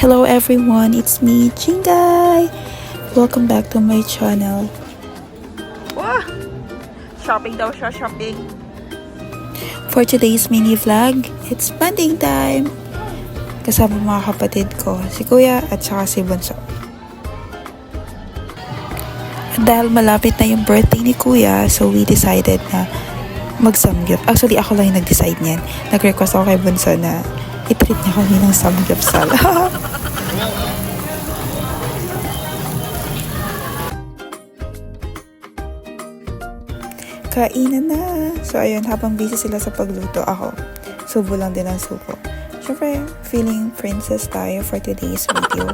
Hello everyone, it's me, Chingay! Welcome back to my channel. Wah! Shopping daw siya, shopping. For today's mini vlog, it's bonding time! Kasama mga kapatid ko, si Kuya at saka si Bunso. At dahil malapit na yung birthday ni Kuya, so we decided na mag-samgyup. Actually, ako lang yung nag-decide niyan. Nag-request ako kay Bunso na i-treat niya kami ng samgyupsal. Kainan na! So, ayun, habang busy sila sa pagluto, ako, subo lang din ang subo. Siyempre, feeling princess tayo for today's video.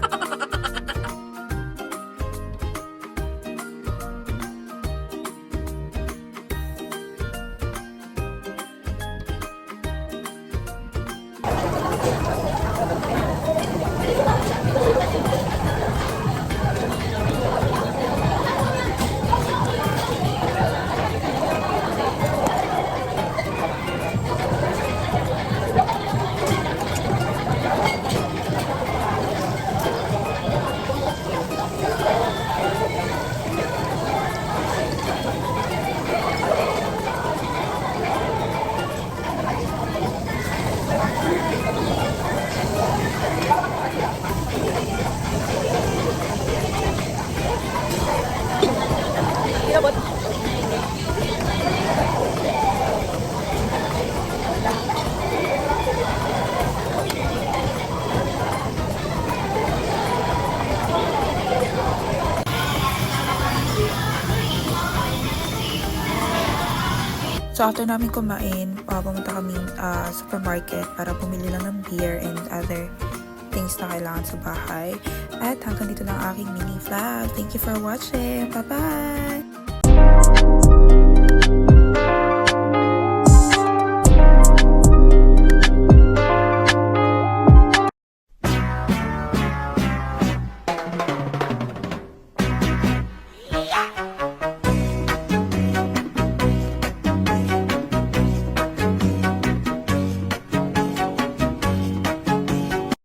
So after namin kumain, uh, pumunta kami uh, supermarket para bumili lang ng beer and other things na kailangan sa bahay. At hanggang dito ng aking mini vlog. Thank you for watching. Bye-bye! Yeah.